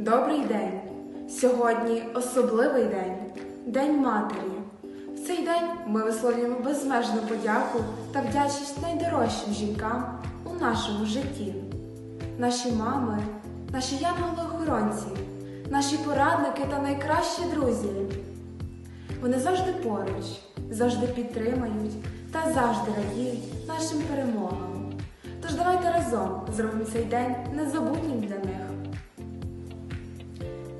Добрий день! Сьогодні особливий день День матері. В цей день ми висловлюємо безмежну подяку та вдячність найдорожчим жінкам у нашому житті. Наші мами, наші янголи-охоронці, наші порадники та найкращі друзі. Вони завжди поруч, завжди підтримають та завжди радіють нашим перемогам. Тож давайте разом зробимо цей день незабутнім для них.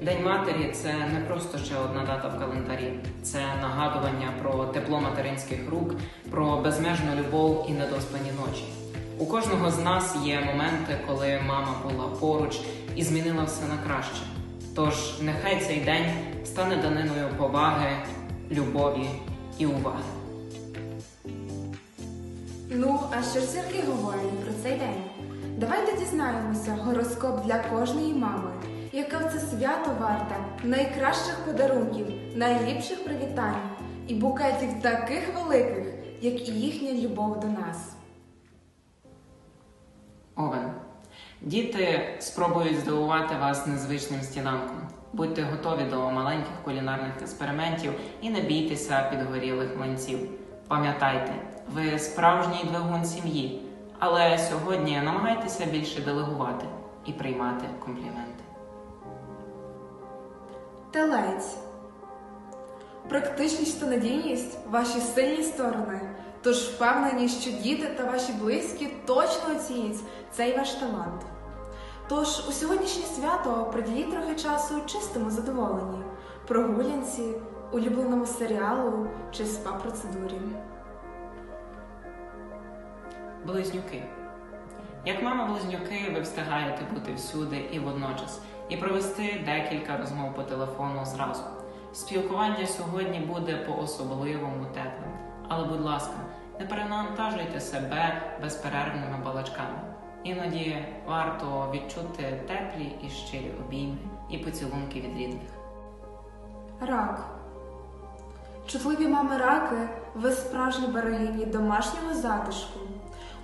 День матері це не просто ще одна дата в календарі, це нагадування про тепло материнських рук, про безмежну любов і недоспані ночі. У кожного з нас є моменти, коли мама була поруч і змінила все на краще. Тож нехай цей день стане даниною поваги, любові і уваги. Ну, а що ж зірки говорять про цей день? Давайте дізнаємося гороскоп для кожної мами, яка в це свято варта найкращих подарунків, найліпших привітань і букетів таких великих, як і їхня любов до нас. Овен. Діти спробують здивувати вас незвичним сніданком. Будьте готові до маленьких кулінарних експериментів і не бійтеся підгорілих млинців. Пам'ятайте, ви справжній двигун сім'ї, але сьогодні намагайтеся більше делегувати і приймати компліменти. Телець. Практичність та надійність ваші сильні сторони. Тож впевнені, що діти та ваші близькі точно оцінять цей ваш талант. Тож у сьогоднішнє свято приділіть трохи часу чистому задоволенні, прогулянці, улюбленому серіалу чи спа-процедурі. Близнюки. Як мама близнюки, ви встигаєте бути всюди і водночас, і провести декілька розмов по телефону зразу. Спілкування сьогодні буде по-особливому теплим. Але, будь ласка, не перенавантажуйте себе безперервними балачками. Іноді варто відчути теплі і щирі обійми і поцілунки від рідних. Рак. Чутливі мами раки, ви справжні берегині домашнього затишку.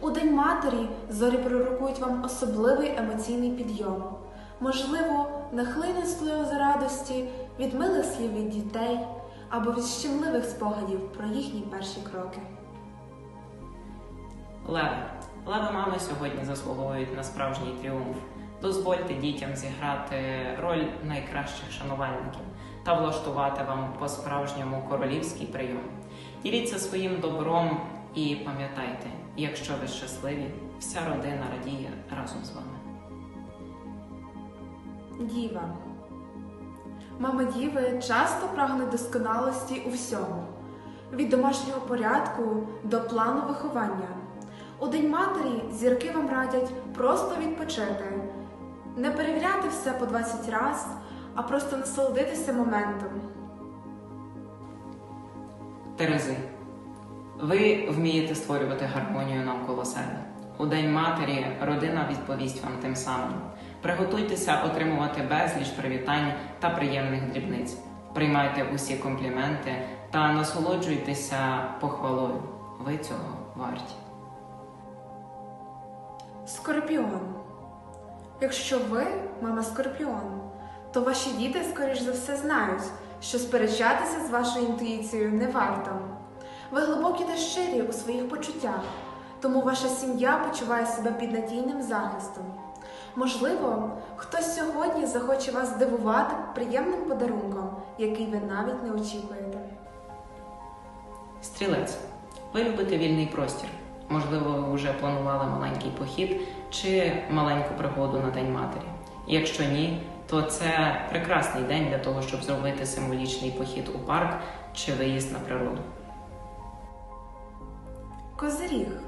У День матері зорі пророкують вам особливий емоційний підйом. Можливо, нахлине сльози радості від милих слів від дітей або від щемливих спогадів про їхні перші кроки. Леви. Леви мами сьогодні заслуговують на справжній тріумф. Дозвольте дітям зіграти роль найкращих шанувальників та влаштувати вам по-справжньому королівський прийом. Діліться своїм добром і пам'ятайте, якщо ви щасливі, вся родина радіє разом з вами. Діва. Мама діви часто прагне досконалості у всьому, від домашнього порядку до плану виховання. У День матері зірки вам радять просто відпочити, не перевіряти все по 20 раз, а просто насолодитися моментом. Терези. Ви вмієте створювати гармонію навколо себе. У День матері родина відповість вам тим самим. Приготуйтеся отримувати безліч привітань та приємних дрібниць. Приймайте усі компліменти та насолоджуйтеся похвалою. Ви цього варті. Скорпіон. Якщо ви мама скорпіон, то ваші діти, скоріш за все, знають, що сперечатися з вашою інтуїцією не варто. Ви глибокі та щирі у своїх почуттях, тому ваша сім'я почуває себе під надійним захистом. Можливо, хтось сьогодні захоче вас здивувати приємним подарунком, який ви навіть не очікуєте. Стрілець. Ви любите вільний простір. Можливо, ви вже планували маленький похід чи маленьку пригоду на День матері. Якщо ні, то це прекрасний день для того, щоб зробити символічний похід у парк чи виїзд на природу. Козиріг.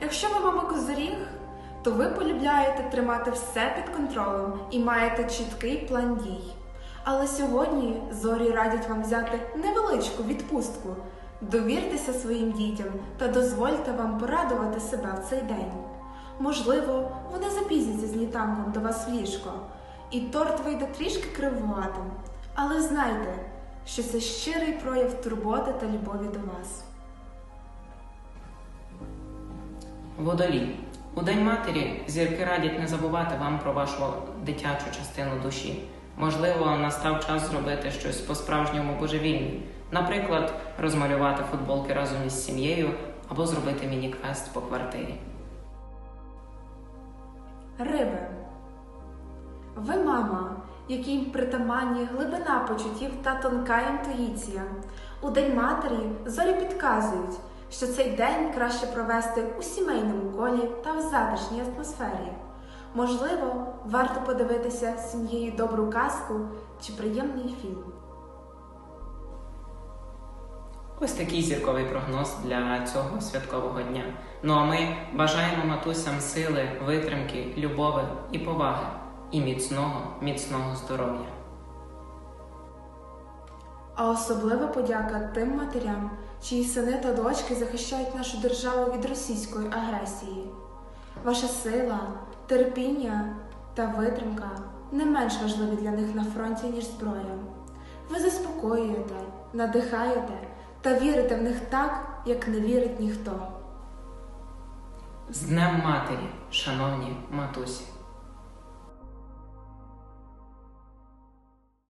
Якщо ви мама козиріг, то ви полюбляєте тримати все під контролем і маєте чіткий план дій. Але сьогодні зорі радять вам взяти невеличку відпустку. Довіртеся своїм дітям та дозвольте вам порадувати себе в цей день. Можливо, вони запізняться з нітанком до вас в ліжко, і торт вийде трішки кривуватим. Але знайте, що це щирий прояв турботи та любові до вас. Водолій. У День матері зірки радять не забувати вам про вашу дитячу частину душі. Можливо, настав час зробити щось по-справжньому божевільне. Наприклад, розмалювати футболки разом із сім'єю або зробити міні-квест по квартирі. Риби. Ви мама, якій притаманні глибина почуттів та тонка інтуїція. У День матері зорі підказують, що цей день краще провести у сімейному колі та в затишній атмосфері. Можливо, варто подивитися з сім'єю добру казку чи приємний фільм. Ось такий зірковий прогноз для цього святкового дня. Ну а ми бажаємо матусям сили, витримки, любові і поваги, і міцного, міцного здоров'я. А особлива подяка тим матерям, чиї сини та дочки захищають нашу державу від російської агресії. Ваша сила, терпіння та витримка не менш важливі для них на фронті, ніж зброя. Ви заспокоюєте, надихаєте та вірите в них так, як не вірить ніхто. З Днем Матері, шановні матусі!